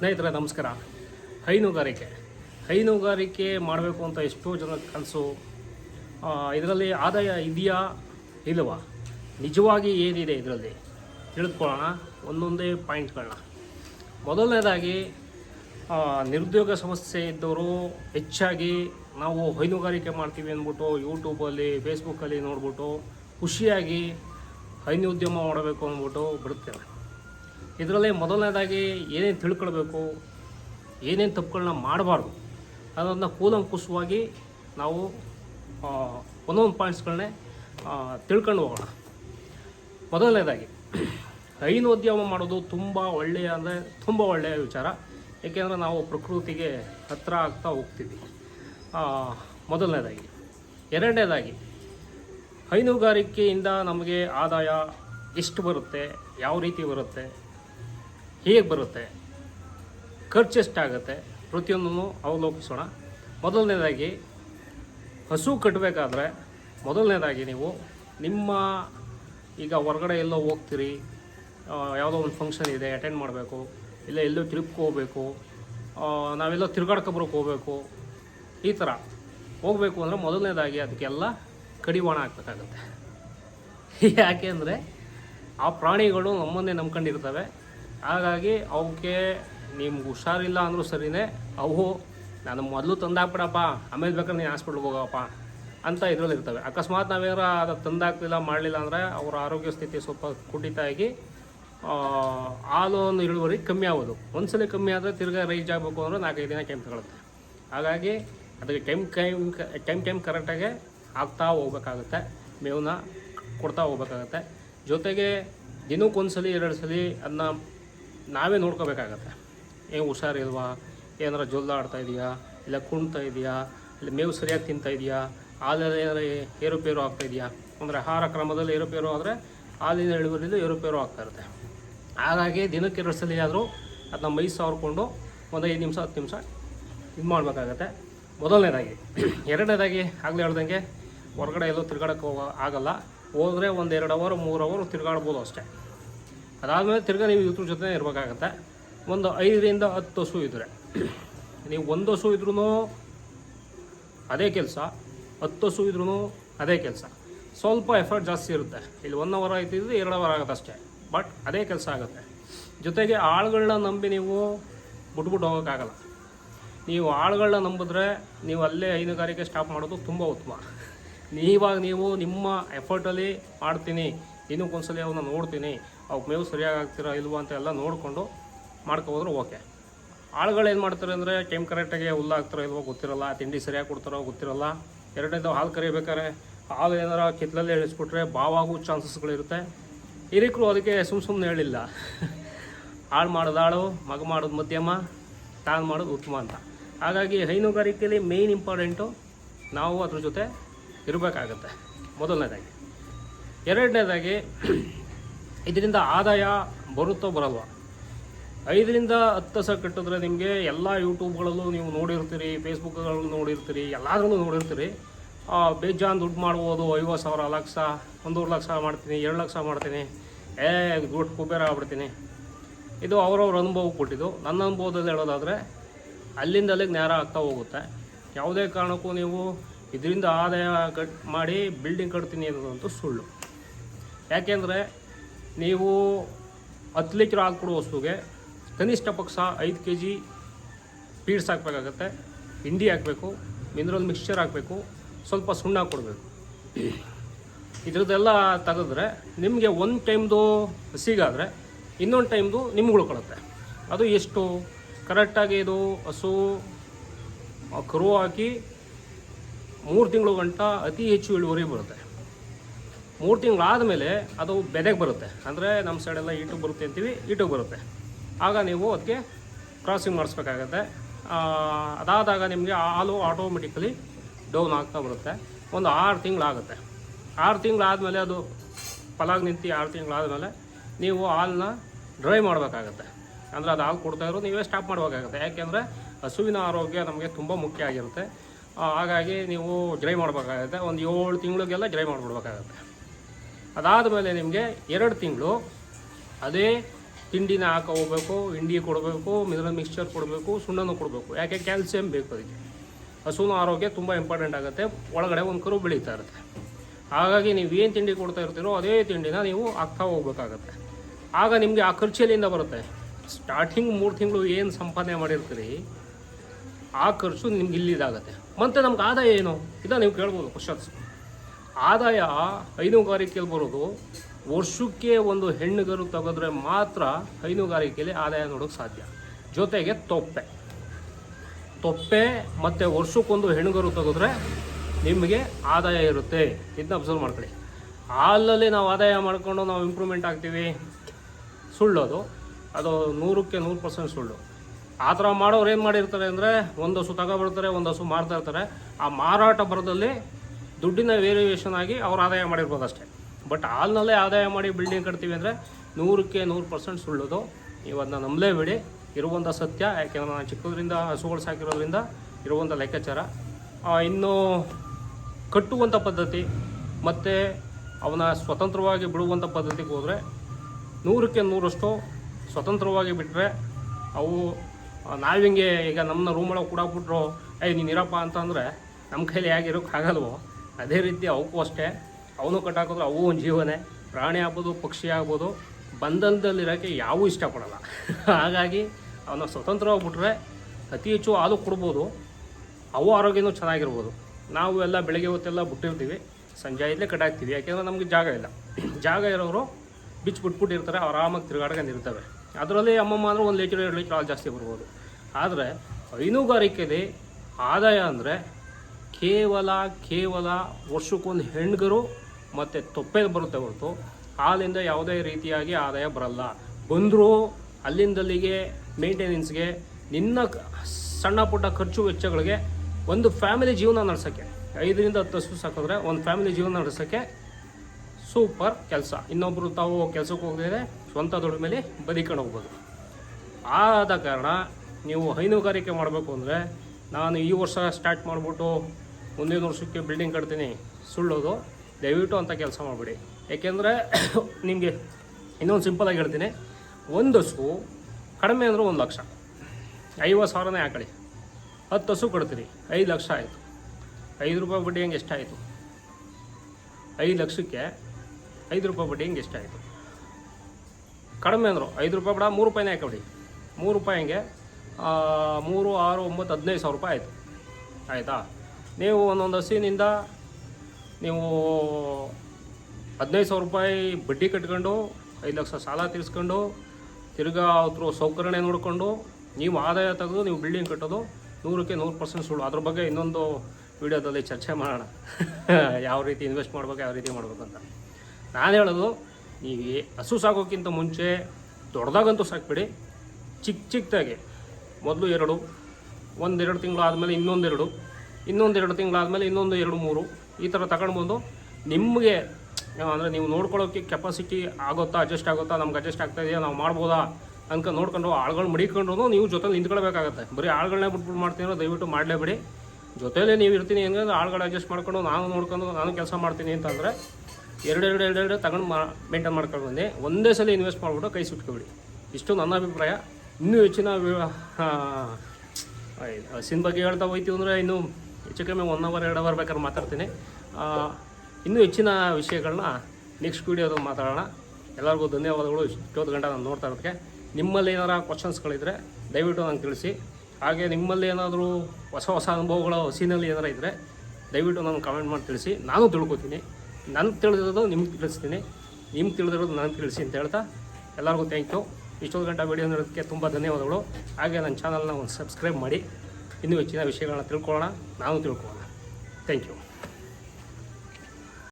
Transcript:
ಸ್ನೇಹಿತರೆ, ನಮಸ್ಕಾರ. ಹೈನುಗಾರಿಕೆ. ಹೈನುಗಾರಿಕೆ ಮಾಡಬೇಕು ಅಂತ ಎಷ್ಟೋ ಜನ ಕನಸು. ಇದರಲ್ಲಿ ಆದಾಯ ಇದೆಯಾ ಇಲ್ಲವಾ ನಿಜವಾಗಿ ಏನಿದೆ ಇದರಲ್ಲಿ? ತಿಳಿದುಕೊಳ್ಳೋಣ. ಒಂದೊಂದೇ ಪಾಯಿಂಟ್ಗಳನ್ನ ಮೊದಲನೇದಾಗಿ ನಿರುದ್ಯೋಗ ಸಮಸ್ಯೆ ಇದ್ದವರು ಹೆಚ್ಚಾಗಿ ನಾವು ಹೈನುಗಾರಿಕೆ ಮಾಡ್ತೀವಿ ಅಂದ್ಬಿಟ್ಟು ಯೂಟ್ಯೂಬಲ್ಲಿ ಫೇಸ್ಬುಕ್ಕಲ್ಲಿ ನೋಡ್ಬಿಟ್ಟು ಖುಷಿಯಾಗಿ ಹೈನು ಉದ್ಯಮ ಮಾಡಬೇಕು ಅಂದ್ಬಿಟ್ಟು ಬಿಡುತ್ತೇವೆ. ಇದರಲ್ಲಿ ಮೊದಲನೇದಾಗಿ ಏನೇನು ತಿಳ್ಕೊಳ್ಬೇಕು, ಏನೇನು ತಪ್ಪುಗಳನ್ನ ಮಾಡಬಾರ್ದು ಅದನ್ನು ಕೂಲಂಕುಷವಾಗಿ ನಾವು ಒಂದೊಂದು ಪಾಯಿಂಟ್ಸ್ಗಳನ್ನೇ ತಿಳ್ಕೊಂಡು ಹೋಗೋಣ. ಮೊದಲನೇದಾಗಿ, ಹೈನೋದ್ಯಮ ಮಾಡೋದು ತುಂಬ ಒಳ್ಳೆಯ ಅಂದರೆ ತುಂಬ ಒಳ್ಳೆಯ ವಿಚಾರ. ಏಕೆಂದರೆ ನಾವು ಪ್ರಕೃತಿಗೆ ಹತ್ತಿರ ಆಗ್ತಾ ಹೋಗ್ತೀವಿ. ಮೊದಲನೇದಾಗಿ. ಎರಡನೇದಾಗಿ, ಹೈನುಗಾರಿಕೆಯಿಂದ ನಮಗೆ ಆದಾಯ ಎಷ್ಟು ಬರುತ್ತೆ, ಯಾವ ರೀತಿ ಬರುತ್ತೆ ಹೇಗೆ ಬರುತ್ತೆ? ಖರ್ಚು ಎಷ್ಟಾಗುತ್ತೆ? ಪ್ರತಿಯೊಂದನ್ನು ಅವಲೋಕಿಸೋಣ. ಮೊದಲನೇದಾಗಿ, ಹಸು ಕಟ್ಟಬೇಕಾದ್ರೆ ಮೊದಲನೇದಾಗಿ ನೀವು ನಿಮ್ಮ ಈಗ ಹೊರಗಡೆ ಎಲ್ಲೋ ಹೋಗ್ತೀರಿ ಯಾವುದೋ ಒಂದು ಫಂಕ್ಷನ್ ಇದೆ ಅಟೆಂಡ್ ಮಾಡಬೇಕು, ಇಲ್ಲ ಎಲ್ಲೋ ಟ್ರಿಪ್ಗೆ ಹೋಗಬೇಕು ನಾವೆಲ್ಲೋ ತಿರ್ಗಾಡ್ಕೊಬರೋಕೆ ಹೋಗಬೇಕು, ಈ ಥರ. ಹೋಗಬೇಕು ಅಂದರೆ ಮೊದಲನೇದಾಗಿ ಅದಕ್ಕೆಲ್ಲ ಕಡಿವಾಣ ಹಾಕ್ಬೇಕಾಗತ್ತೆ. ಯಾಕೆ ಅಂದರೆ ಆ ಪ್ರಾಣಿಗಳು ನಮ್ಮನ್ನೇ ನಂಬ್ಕೊಂಡಿರ್ತವೆ ಹಾಗಾಗಿ ಅವಕ್ಕೆ ನಿಮ್ಗೆ ಹುಷಾರಿಲ್ಲ ಅಂದರೂ ಸರಿನೇ ಅವು ನಾನು ಮೊದಲು ತಂದಾಕ್ಬಿಡಪ್ಪ, ಆಮೇಲೆ ಬೇಕಾದ್ರೆ ನೀನು ಹಾಸ್ಪಿಟ್ಲ್ಗೆ ಹೋಗಪ್ಪ ಅಂತ ಇದರಲ್ಲಿ ಇರ್ತವೆ ಅಕಸ್ಮಾತ್ ನಾವೇನಾರ ಅದು ತಂದಾಕ್ಲಿಲ್ಲ, ಮಾಡಲಿಲ್ಲ ಅಂದರೆ ಅವರ ಆರೋಗ್ಯ ಸ್ಥಿತಿ ಸ್ವಲ್ಪ ಕುಂಠಿತ ಆಗಿ ಒಂದು ಇಳುವರಿ ಕಮ್ಮಿ ಆಗೋದು. ಒಂದ್ಸಲ ಕಮ್ಮಿ ಆದರೆ ತಿರ್ಗಾ ರೈಜ್ ಆಗಬೇಕು ಅಂದರೆ ನಾಲ್ಕೈದು ದಿನ ಟೈಮ್ ತಗೊಳುತ್ತೆ. ಹಾಗಾಗಿ ಅದಕ್ಕೆ ಟೈಮ್ ಟೈಮ್ ಟೈಮ್ ಟೈಮ್ ಕರೆಕ್ಟಾಗಿ ಹಾಕ್ತಾ ಹೋಗ್ಬೇಕಾಗುತ್ತೆ ಮೇವನ್ನ ಕೊಡ್ತಾ ಹೋಗ್ಬೇಕಾಗತ್ತೆ. ಜೊತೆಗೆ ದಿನಕ್ಕೊಂದ್ಸಲಿ ಎರಡು ಸಲ ಅದನ್ನ ನಾವೇ ನೋಡ್ಕೋಬೇಕಾಗತ್ತೆ. ಏನು ಹುಷಾರಿಲ್ವಾ? ಏನಾರ ಜೊಲ್ದಾಡ್ತಾ ಇದೆಯಾ? ಇಲ್ಲ ಕುಣ್ತಾ ಇದೆಯಾ? ಇಲ್ಲ ಮೇವು ಸರಿಯಾಗಿ ತಿಂತಾ ಇದೆಯಾ? ಹಾಲಲ್ಲಿ ಏನಾರ ಏರುಪೇರು ಆಗ್ತಾ ಇದೆಯಾ? ಅಂದರೆ ಆಹಾರ ಕ್ರಮದಲ್ಲಿ ಏರುಪೇರು ಆದರೆ ಹಾಲಿನ ಇಳುವರಿಲಿ ಏರುಪೇರು ಆಗ್ತಾ ಇರುತ್ತೆ. ಹಾಗಾಗಿ ದಿನಕ್ಕೆ ಎರಡು ಸಲ ಆದರೂ ಅದನ್ನ ಮೈ ಸಾವಿರ್ಕೊಂಡು ಒಂದು ಐದು ನಿಮಿಷ, ಹತ್ತು ನಿಮಿಷ ಇದು ಮಾಡಬೇಕಾಗತ್ತೆ. ಮೊದಲನೇದಾಗಿ, ಎರಡನೇದಾಗಿ ಆಗಲೇ ಹೇಳ್ದಂಗೆ ಹೊರಗಡೆ ಎಲ್ಲೋ ತಿರ್ಗಾಡಕ್ಕೆ ಹೋಗೋ ಆಗಲ್ಲ. ಹೋದರೆ ಒಂದು ಎರಡು ಅವರು ಮೂರು ಅವರು ತಿರ್ಗಾಡ್ಬೋದು ಅಷ್ಟೇ. ಅದಾದಮೇಲೆ ತಿರ್ಗಿ ನೀವು ಇದ್ರ ಜೊತೆ ಇರಬೇಕಾಗತ್ತೆ. ಒಂದು ಐದರಿಂದ ಹತ್ತು ಹಸು ಇದ್ದರೆ ನೀವು ಒಂದು ಹಸು ಇದ್ರೂ ಅದೇ ಕೆಲಸ, ಹತ್ತು ಹಸು ಇದ್ರೂ ಅದೇ ಕೆಲಸ. ಸ್ವಲ್ಪ ಎಫರ್ಟ್ ಜಾಸ್ತಿ ಇರುತ್ತೆ. ಇಲ್ಲಿ ಒನ್ ಅವರ್ ಆಯ್ತಿದ್ರೆ ಎರಡು ಅವರ್ ಆಗುತ್ತೆ ಅಷ್ಟೇ. ಬಟ್ ಅದೇ ಕೆಲಸ ಆಗುತ್ತೆ. ಜೊತೆಗೆ ಆಳುಗಳನ್ನ ನಂಬಿ ನೀವು ಬಿಟ್ಬಿಟ್ಟು ಹೋಗೋಕ್ಕಾಗಲ್ಲ. ನೀವು ಆಳುಗಳನ್ನ ನಂಬಿದ್ರೆ ನೀವು ಅಲ್ಲೇ ಹೈನುಗಾರಿಕೆ ಸ್ಟಾಪ್ ಮಾಡೋದು ತುಂಬ ಉತ್ತಮ. ನೀವಾಗ ನೀವು ನಿಮ್ಮ ಎಫರ್ಟಲ್ಲಿ ಮಾಡ್ತೀನಿ. ದಿನಕ್ಕೊಂದ್ಸಲಿ ಅವನ್ನ ನೋಡ್ತೀನಿ, ಅವ್ಕೆ ಮೇವು ಸರಿಯಾಗಿ ಆಗ್ತೀರಾ ಇಲ್ವಾ ಅಂತ ಎಲ್ಲ ನೋಡಿಕೊಂಡು ಮಾಡ್ಕೋಬೋದ್ರೆ ಓಕೆ. ಆಳುಗಳು ಏನು ಮಾಡ್ತಾರೆ ಅಂದರೆ ಟೈಮ್ ಕರೆಕ್ಟಾಗಿ ಹುಲ್ಲು ಹಾಕ್ತಾರೋ ಇಲ್ವೋ ಗೊತ್ತಿರಲ್ಲ, ತಿಂಡಿ ಸರಿಯಾಗಿ ಕೊಡ್ತಾರೋ ಗೊತ್ತಿರಲ್ಲ. ಎರಡನೇದು ಹಾಲು ಕರಿಬೇಕಾದ್ರೆ ಹಾಲು ಏನಾರ ಕಿತ್ತಲಲ್ಲಿ ಇಳಿಸ್ಬಿಟ್ರೆ ಬಾವಾಗೂ ಚಾನ್ಸಸ್ಗಳಿರುತ್ತೆ. ಹಿರಿಕರು ಅದಕ್ಕೆ ಸುಮ್ಮ ಸುಮ್ಮನೆ ಹೇಳಿಲ್ಲ. ಹಾಳು ಮಾಡೋದು ಹಾಳು ಮಗ ಮಾಡೋದು ಮಧ್ಯಮ, ತಾನು ಮಾಡೋದು ಉತ್ತಮ ಅಂತ. ಹಾಗಾಗಿ ಹೈನುಗಾರಿಕೆಯಲ್ಲಿ ಮೇಯ್ನ್ ಇಂಪಾರ್ಟೆಂಟು ನಾವು ಅದ್ರ ಜೊತೆ ಇರಬೇಕಾಗತ್ತೆ. ಮೊದಲನೇದಾಗಿ. ಎರಡನೇದಾಗಿ, ಇದರಿಂದ ಆದಾಯ ಬರುತ್ತೋ ಬರಲ್ವಾ? ಐದರಿಂದ ಹತ್ತು ಸಾವಿರ ಕಟ್ಟಿದ್ರೆ ನಿಮಗೆ ಎಲ್ಲ ಯೂಟ್ಯೂಬ್ಗಳಲ್ಲೂ ನೀವು ನೋಡಿರ್ತೀರಿ, ಫೇಸ್ಬುಕ್ಗಳಲ್ಲೂ ನೋಡಿರ್ತೀರಿ, ಎಲ್ಲದರಲ್ಲೂ ನೋಡಿರ್ತೀರಿ. ಬೇಜಾನ್ ದುಡ್ಡು ಮಾಡ್ಬೋದು, ಐವತ್ತು ಸಾವಿರ, ಲಕ್ಷ, ಒಂದೂವರೆ ಲಕ್ಷ ಮಾಡ್ತೀನಿ, ಎರಡು ಲಕ್ಷ ಮಾಡ್ತೀನಿ. ಏ ದುಡ್ಡು ಕುಬೇರ ಆಗ್ಬಿಡ್ತೀನಿ. ಇದು ಅವರವ್ರ ಅನುಭವ ಕೊಟ್ಟಿದ್ದು. ನನ್ನ ಅನುಭವದಲ್ಲಿ ಹೇಳೋದಾದರೆ, ಅಲ್ಲಿಂದ ಅಲ್ಲಿಗೆ ನೇರ ಆಗ್ತಾ ಹೋಗುತ್ತೆ. ಯಾವುದೇ ಕಾರಣಕ್ಕೂ ನೀವು ಇದರಿಂದ ಆದಾಯ ಕಟ್ ಮಾಡಿ ಬಿಲ್ಡಿಂಗ್ ಕಟ್ತೀನಿ ಅನ್ನೋದಂತೂ ಸುಳ್ಳು. ಯಾಕೆಂದರೆ ನೀವು ಹತ್ತು ಲೀಟ್ರ್ ಹಾಕ್ಬಿಡೋ ವಸ್ತುಗೆ ಕನಿಷ್ಠ ಪಕ್ಷ ಐದು ಕೆ ಜಿ ಪೀಡ್ಸ್ ಹಾಕಬೇಕಾಗತ್ತೆ ಹಿಂಡಿ ಹಾಕಬೇಕು ಮಿನರಲ್ ಮಿಕ್ಸ್ಚರ್ ಹಾಕಬೇಕು, ಸ್ವಲ್ಪ ಸುಣ್ಣ ಕೊಡಬೇಕು. ಇದ್ರದ್ದೆಲ್ಲ ತೆಗೆದ್ರೆ ನಿಮಗೆ ಒಂದು ಟೈಮ್ದು ಹಸಿಗಾದರೆ ಇನ್ನೊಂದು ಟೈಮ್ದು ನಿಮ್ಗೆ ಉಳ್ಕೊಳುತ್ತೆ. ಅದು ಎಷ್ಟು? ಕರೆಕ್ಟಾಗಿ ಇದು ಹಸು ಕರು ಹಾಕಿ ಮೂರು ತಿಂಗಳು ಗಂಟ ಅತಿ ಹೆಚ್ಚು ಇಳುವರಿ ಬರುತ್ತೆ. ಮೂರು ತಿಂಗಳು ಆದಮೇಲೆ ಅದು ಬೆದೆಗೆ ಬರುತ್ತೆ. ಅಂದರೆ ನಮ್ಮ ಸೈಡೆಲ್ಲ ಈಟು ಬರುತ್ತೆ ಅಂತೀವಿ, ಈಟು ಬರುತ್ತೆ. ಆಗ ನೀವು ಅದಕ್ಕೆ ಕ್ರಾಸಿಂಗ್ ಮಾಡಿಸ್ಬೇಕಾಗತ್ತೆ. ಅದಾದಾಗ ನಿಮಗೆ ಹಾಲು ಆಟೋಮೆಟಿಕಲಿ ಡೌನ್ ಆಗ್ತಾ ಬರುತ್ತೆ. ಒಂದು ಆರು ತಿಂಗಳಾಗುತ್ತೆ. ಆರು ತಿಂಗಳಾದಮೇಲೆ ಅದು ಫಲಾಗಿ ನಿಂತು ಆರು ತಿಂಗಳಾದಮೇಲೆ ನೀವು ಹಾಲನ್ನ ಡ್ರೈ ಮಾಡಬೇಕಾಗತ್ತೆ. ಅಂದರೆ ಅದು ಹಾಲು ಕೊಡ್ತಾ ಇರೋ ನೀವೇ ಸ್ಟಾಪ್ ಮಾಡಬೇಕಾಗತ್ತೆ. ಯಾಕೆಂದರೆ ಹಸುವಿನ ಆರೋಗ್ಯ ನಮಗೆ ತುಂಬ ಮುಖ್ಯ ಆಗಿರುತ್ತೆ. ಹಾಗಾಗಿ ನೀವು ಡ್ರೈ ಮಾಡಬೇಕಾಗತ್ತೆ. ಒಂದು ಏಳು ತಿಂಗಳಿಗೆಲ್ಲ ಡ್ರೈ ಮಾಡಿಬಿಡ್ಬೇಕಾಗತ್ತೆ. ಅದಾದ ಮೇಲೆ ನಿಮಗೆ ಎರಡು ತಿಂಗಳು. ಅದೇ ತಿಂಡಿನ ಹಾಕ ಹೋಗ್ಬೇಕು, ಹಿಂಡಿ ಕೊಡಬೇಕು, ಮಿನರಲ್ ಮಿಕ್ಸ್ಚರ್ ಕೊಡಬೇಕು, ಸುಣ್ಣನೂ ಕೊಡಬೇಕು. ಯಾಕೆ? ಕ್ಯಾಲ್ಸಿಯಂ ಬೇಕು ಅದಕ್ಕೆ. ಹಸುವಿನ ಆರೋಗ್ಯ ತುಂಬ ಇಂಪಾರ್ಟೆಂಟ್ ಆಗುತ್ತೆ. ಒಳಗಡೆ ಒಂದು ಕರು ಬೆಳೀತಾ ಇರುತ್ತೆ. ಹಾಗಾಗಿ ನೀವು ಏನು ತಿಂಡಿ ಕೊಡ್ತಾ ಇರ್ತೀರೋ ಅದೇ ತಿಂಡಿನ ನೀವು ಹಾಕ್ತಾ ಹೋಗ್ಬೇಕಾಗತ್ತೆ. ಆಗ ನಿಮಗೆ ಆ ಖರ್ಚಲ್ಲಿಂದ ಬರುತ್ತೆ. ಸ್ಟಾರ್ಟಿಂಗ್ ಮೂರು ತಿಂಗಳು ಏನು ಸಂಪಾದನೆ ಮಾಡಿರ್ತೀರಿ, ಆ ಖರ್ಚು ನಿಮ್ಗೆ ಇಲ್ಲಿದಾಗತ್ತೆ. ಮತ್ತು ನಮ್ಗೆ ಆದಾಯ ಏನು? ಇದನ್ನು ನೀವು ಕೇಳ್ಬೋದು ಕ್ವಶನ್ಸ್ ಆದಾಯ ಹೈನುಗಾರಿಕೆಯಲ್ಲಿ ಬರೋದು, ವರ್ಷಕ್ಕೆ ಒಂದು ಹೆಣ್ಣುಗರು ತೆಗೆದ್ರೆ ಮಾತ್ರ ಹೈನುಗಾರಿಕೆಯಲ್ಲಿ ಆದಾಯ ನೋಡೋಕೆ ಸಾಧ್ಯ. ಜೊತೆಗೆ ತೊಪ್ಪೆ. ತೊಪ್ಪೆ ಮತ್ತು ವರ್ಷಕ್ಕೊಂದು ಹೆಣ್ಣುಗರು ತೆಗೆದ್ರೆ ನಿಮಗೆ ಆದಾಯ ಇರುತ್ತೆ. ಇದನ್ನ ಅಬ್ಸರ್ವ್ ಮಾಡ್ಕೊಳ್ಳಿ. ಹಾಲಲ್ಲಿ ನಾವು ಆದಾಯ ಮಾಡಿಕೊಂಡು ನಾವು ಇಂಪ್ರೂವ್ಮೆಂಟ್ ಆಗ್ತೀವಿ. ಸುಳ್ಳು ಅದು ನೂರಕ್ಕೆ ನೂರು ಪರ್ಸೆಂಟ್ ಸುಳ್ಳು. ಆ ಥರ ಮಾಡೋರು ಏನು ಮಾಡಿರ್ತಾರೆ ಅಂದರೆ ಒಂದು ಹಸು ತಗೊಬರ್ತಾರೆ, ಒಂದು ಹಸು ಮಾರ್ತಾ ಇರ್ತಾರೆ. ಆ ಮಾರಾಟ ಬರದಲ್ಲಿ ದುಡ್ಡಿನ ವೇರಿಯೇಷನ್ ಆಗಿ ಅವ್ರು ಆದಾಯ ಮಾಡಿರ್ಬೋದು ಅಷ್ಟೇ. ಬಟ್ ಹಾಲ್ನಲ್ಲೇ ಆದಾಯ ಮಾಡಿ ಬಿಲ್ಡಿಂಗ್ ಕಟ್ತೀವಿ ಅಂದರೆ ನೂರಕ್ಕೆ ನೂರು ಪರ್ಸೆಂಟ್ ಸುಳ್ಳೋದು. ನೀವು ಅದನ್ನ ನಂಬಲೇಬೇಡಿ. ಇರುವಂಥ ಸತ್ಯ, ಯಾಕೆಂದ್ರೆ ನಾನು ಚಿಕ್ಕದ್ರಿಂದ ಹಸುಗಳು ಸಾಕಿರೋದ್ರಿಂದ ಇರುವಂಥ ಲೆಕ್ಕಾಚಾರ. ಇನ್ನು ಕಟ್ಟುವಂಥ ಪದ್ಧತಿ, ಮತ್ತು ಅವನ ಸ್ವತಂತ್ರವಾಗಿ ಬಿಡುವಂಥ ಪದ್ಧತಿಗೆ ಹೋದರೆ ನೂರಕ್ಕೆ ನೂರಷ್ಟು ಸ್ವತಂತ್ರವಾಗಿ ಬಿಟ್ಟರೆ ಅವು ನಾವಿಂಗೆ ಈಗ ನಮ್ಮನ್ನ ರೂಮೊಳಗೆ ಕೂಡ ಬಿಟ್ರು ಏಯ್, ನೀನು ಇರಪ್ಪ ಅಂತಂದರೆ ನಮ್ಮ ಕೈಲಿ ಹೇಗೆ ಇರೋಕ್ಕಾಗಲ್ವೋ ಅದೇ ರೀತಿ ಅವಕ್ಕೂ ಅಷ್ಟೇ. ಅವನು ಕಟ್ಟಾಕಿದ್ರೆ ಅವು ಒಂದು ಜೀವನೇ. ಪ್ರಾಣಿ ಆಗ್ಬೋದು, ಪಕ್ಷಿ ಆಗ್ಬೋದು ಬಂಧನದಲ್ಲಿರೋಕ್ಕೆ ಯಾವೂ ಇಷ್ಟಪಡಲ್ಲ. ಹಾಗಾಗಿ ಅವನ ಸ್ವತಂತ್ರವಾಗಿ ಬಿಟ್ರೆ ಅತಿ ಹೆಚ್ಚು ಹಾಲು ಕೊಡ್ಬೋದು. ಅವು ಆರೋಗ್ಯನೂ ಚೆನ್ನಾಗಿರ್ಬೋದು. ನಾವು ಎಲ್ಲ ಬೆಳಗ್ಗೆ ಹೊತ್ತೆಲ್ಲ ಬಿಟ್ಟಿರ್ತೀವಿ. ಸಂಜೆ ಇಲ್ಲೇ ಕಟ್ಟಾಕ್ತೀವಿ. ಯಾಕೆಂದರೆ ನಮಗೆ ಜಾಗ ಇಲ್ಲ. ಜಾಗ ಇರೋರು ಬಿಚ್ಚು ಬಿಟ್ಬಿಟ್ಟಿರ್ತಾರೆ ಆರಾಮಾಗಿ ತಿರುಗಾಡ್ಕೊಂಡು ಇರ್ತವೆ ಅದರಲ್ಲಿ ಅಮ್ಮಮ್ಮ ಅಂದರೆ ಒಂದು ಲೀಟ್ರ್, ಎರಡು ಲೀಟ್ರ್ ಹಾಲು ಜಾಸ್ತಿ ಬರ್ಬೋದು. ಆದರೆ ಹೈನುಗಾರಿಕೆಯಲ್ಲಿ ಆದಾಯ ಅಂದರೆ ಕೇವಲ ಕೇವಲ ವರ್ಷಕ್ಕೊಂದು ಹೆಣ್ಗರು ಮತ್ತು ತೊಪ್ಪೆ ಬರುತ್ತೆ ಹೊರತು. ಹಾಲಿಂದ ಯಾವುದೇ ರೀತಿಯಾಗಿ ಆದಾಯ ಬರಲ್ಲ. ಬಂದರೂ ಅಲ್ಲಿಂದಲ್ಲಿಗೆ ಮೇಂಟೆನೆನ್ಸ್ಗೆ, ನಿನ್ನ ಸಣ್ಣ ಪುಟ್ಟ ಖರ್ಚು ವೆಚ್ಚಗಳಿಗೆ ಒಂದು ಫ್ಯಾಮಿಲಿ ಜೀವನ ನಡೆಸೋಕ್ಕೆ, ಐದರಿಂದ ಹತ್ತು ಹಸು ಸಾಕಿದ್ರೆ ಒಂದು ಫ್ಯಾಮಿಲಿ ಜೀವನ ನಡೆಸೋಕ್ಕೆ ಸೂಪರ್ ಕೆಲಸ. ಇನ್ನೊಬ್ಬರು ತಾವು ಕೆಲಸಕ್ಕೆ ಹೋಗದೇ ಸ್ವಂತ ದುಡಿಮೆಲೆ ಬದಿಕೊಂಡು ಹೋಗ್ಬೋದು. ಆದ ಕಾರಣ ನೀವು ಹೈನುಗಾರಿಕೆ ಮಾಡಬೇಕು ಅಂದರೆ ನಾನು ಈ ವರ್ಷ ಸ್ಟಾರ್ಟ್ ಮಾಡಿಬಿಟ್ಟು ಮುಂದಿನ ವರ್ಷಕ್ಕೆ ಬಿಲ್ಡಿಂಗ್ ಕಟ್ತೀನಿ. ಸುಳ್ಳೋದು. ದಯವಿಟ್ಟು ಅಂತ ಕೆಲಸ ಮಾಡಿಬಿಡಿ. ಏಕೆಂದರೆ ನಿಮಗೆ ಇನ್ನೊಂದು ಸಿಂಪಲಾಗಿ ಹೇಳ್ತೀನಿ. ಒಂದು ಹಸು ಕಡಿಮೆ ಅಂದರೆ ಒಂದು ಲಕ್ಷ. ಐವತ್ತು ಸಾವಿರನೇ ಹಾಕಳಿ ಹತ್ತು ಹಸು ಕೊಡ್ತೀರಿ ಐದು ಲಕ್ಷ ಆಯಿತು. ಐದು ರೂಪಾಯಿ ಬಡ್ಡಿ ಹೆಂಗೆ ಎಷ್ಟಾಯಿತು? ಐದು ಲಕ್ಷಕ್ಕೆ ಐದು ರೂಪಾಯಿ ಬಡ್ಡಿ ಹೆಂಗೆ ಎಷ್ಟಾಯಿತು? ಕಡಿಮೆ ಅಂದರು. ಐದು ರೂಪಾಯಿ ಬೇಡ, ಮೂರು ರೂಪಾಯಿನೇ ಹಾಕಬಿಡಿ ಮೂರು ರೂಪಾಯಿ ಹಂಗೆ ಮೂರು, ಆರು, ಒಂಬತ್ತು, ಹದಿನೈದು ಸಾವಿರ ರೂಪಾಯಿ ಆಯಿತು. ಆಯಿತಾ? ನೀವು ಒಂದೊಂದು ಹಸಿನಿಂದ ನೀವು ಹದಿನೈದು ಸಾವಿರ ರೂಪಾಯಿ ಬಡ್ಡಿ ಕಟ್ಕೊಂಡು, ಐದು ಲಕ್ಷ ಸಾಲ ತೀರಿಸ್ಕೊಂಡು, ತಿರ್ಗಾ ಅವ್ರ ಸೌಕರ್ಯ ನೋಡಿಕೊಂಡು, ನೀವು ಆದಾಯ ತೆಗೆದು ನೀವು ಬಿಲ್ಡಿಂಗ್ ಕಟ್ಟೋದು ನೂರಕ್ಕೆ ನೂರು ಪರ್ಸೆಂಟ್ ಸುಳ್ಳು. ಅದ್ರ ಬಗ್ಗೆ ಇನ್ನೊಂದು ವಿಡಿಯೋದಲ್ಲಿ ಚರ್ಚೆ ಮಾಡೋಣ. ಯಾವ ರೀತಿ ಇನ್ವೆಸ್ಟ್ ಮಾಡ್ಬೇಕು, ಯಾವ ರೀತಿ ಮಾಡ್ಬೇಕು ಅಂತ. ನಾನು ಹೇಳೋದು, ಈ ಹಸು ಸಾಕೋಕ್ಕಿಂತ ಮುಂಚೆ ದೊಡ್ಡದಾಗಂತೂ ಸಾಕ್ಬೇಡಿ ಚಿಕ್ಕ ಚಿಕ್ಕದಾಗಿ ಮೊದಲು ಎರಡು, ಒಂದೆರಡು ತಿಂಗಳು ಆದಮೇಲೆ ಇನ್ನೊಂದೆರಡು ಇನ್ನೊಂದೆರಡು ತಿಂಗಳಾದಮೇಲೆ ಇನ್ನೊಂದು ಎರಡು ಮೂರು, ಈ ಥರ ತಗೊಂಡ್ಬಂದು ನಿಮಗೆ ಅಂದರೆ ನೀವು ನೋಡ್ಕೊಳ್ಳೋಕ್ಕೆ ಕೆಪಾಸಿಟಿ ಆಗುತ್ತಾ ಅಡ್ಜಸ್ಟ್ ಆಗುತ್ತಾ, ನಮ್ಗೆ ಅಡ್ಜಸ್ಟ್ ಆಗ್ತಾ ಇದೆಯಾ, ನಾವು ಮಾಡ್ಬೋದಾ ಅನ್ಕ ನೋಡ್ಕೊಂಡು ಆಳ್ಗಳು ಮಡಿಕೊಂಡು ನೀವು ಜೊತೆಲಿ ನಿಂತ್ಕೊಳ್ಬೇಕಾಗತ್ತೆ. ಬರೀ ಆಳುಗಳನ್ನ ಬಿಟ್ಬಿಟ್ಟು ಮಾಡ್ತೀನಿ ದಯವಿಟ್ಟು ಮಾಡಲೇಬೇಡಿ. ಜೊತೆಲೇ ನೀವು ಇರ್ತೀನಿ ಅಂದರೆ ಆಳ್ಗಳು ಅಡ್ಜಸ್ಟ್ ಮಾಡ್ಕೊಂಡು ನಾನು ನೋಡ್ಕೊಂಡು ನಾನು ಕೆಲಸ ಮಾಡ್ತೀನಿ ಅಂತಂದರೆ ಎರಡು ಎರಡು ಎರಡು ಎರಡು ತಗೊಂಡು ಮಾ ಮೇಂಟೈನ್ ಮಾಡ್ಕೊಂಡು ಬಂದು. ಒಂದೇ ಸಲ ಇನ್ವೆಸ್ಟ್ ಮಾಡಿಬಿಟ್ಟು ಕೈ ಸುಟ್ಕೊಬಿಡಿ. ಇಷ್ಟು ನನ್ನ ಅಭಿಪ್ರಾಯ. ಇನ್ನೂ ಹೆಚ್ಚಿನ. ಹಸಿನ ಬಗ್ಗೆ ಹೇಳ್ತಾ ಹೋಯ್ತು ಅಂದರೆ ಇನ್ನೂ ಹೆಚ್ಚು ಕಮ್ಮಿ ಒನ್ ಅವರ್ ಎರಡು ಅವರ್ ಬೇಕಾದ್ರೆ ಮಾತಾಡ್ತೀನಿ. ಇನ್ನೂ ಹೆಚ್ಚಿನ ವಿಷಯಗಳನ್ನ ನೆಕ್ಸ್ಟ್ ವೀಡಿಯೋದಲ್ಲಿ ಮಾತಾಡೋಣ. ಎಲ್ಲರಿಗೂ ಧನ್ಯವಾದಗಳು. ಇಷ್ಟೊತ್ತು ಗಂಟೆ ನಾನು ನೋಡ್ತಾ ಇರೋದಕ್ಕೆ. ನಿಮ್ಮಲ್ಲಿ ಏನಾರ ಕ್ವಶನ್ಸ್ಗಳಿದ್ರೆ ದಯವಿಟ್ಟು ನಂಗೆ ತಿಳಿಸಿ. ಹಾಗೆ ನಿಮ್ಮಲ್ಲಿ ಏನಾದರೂ ಹೊಸ ಹೊಸ ಅನುಭವಗಳು ಹಸಿನಲ್ಲಿ ಏನಾರ ಇದ್ದರೆ ದಯವಿಟ್ಟು ನಾನು ಕಮೆಂಟ್ ಮಾಡಿ ತಿಳಿಸಿ. ನಾನು ತಿಳ್ಕೊತೀನಿ. ನನಗೆ ತಿಳಿದಿರೋದು ನಿಮ್ಗೆ ತಿಳಿಸ್ತೀನಿ. ನಿಮ್ಗೆ ತಿಳಿದಿರೋದು ನನಗೆ ತಿಳಿಸಿ ಅಂತ ಹೇಳ್ತಾ ಎಲ್ಲರಿಗೂ ಥ್ಯಾಂಕ್ ಯು ಇಷ್ಟೊಂದು ಗಂಟೆ ವಿಡಿಯೋ ನೋಡೋದಕ್ಕೆ ತುಂಬ ಧನ್ಯವಾದಗಳು. ಹಾಗೆ ನನ್ನ ಚಾನಲ್ನ ಒಂದು ಸಬ್ಸ್ಕ್ರೈಬ್ ಮಾಡಿ. ಇನ್ನೂ ಹೆಚ್ಚಿನ ವಿಷಯಗಳನ್ನ ತಿಳ್ಕೊಳ್ಳೋಣ. ನಾನು ತಿಳ್ಕೊಳ್ಳೋಣ. Thank you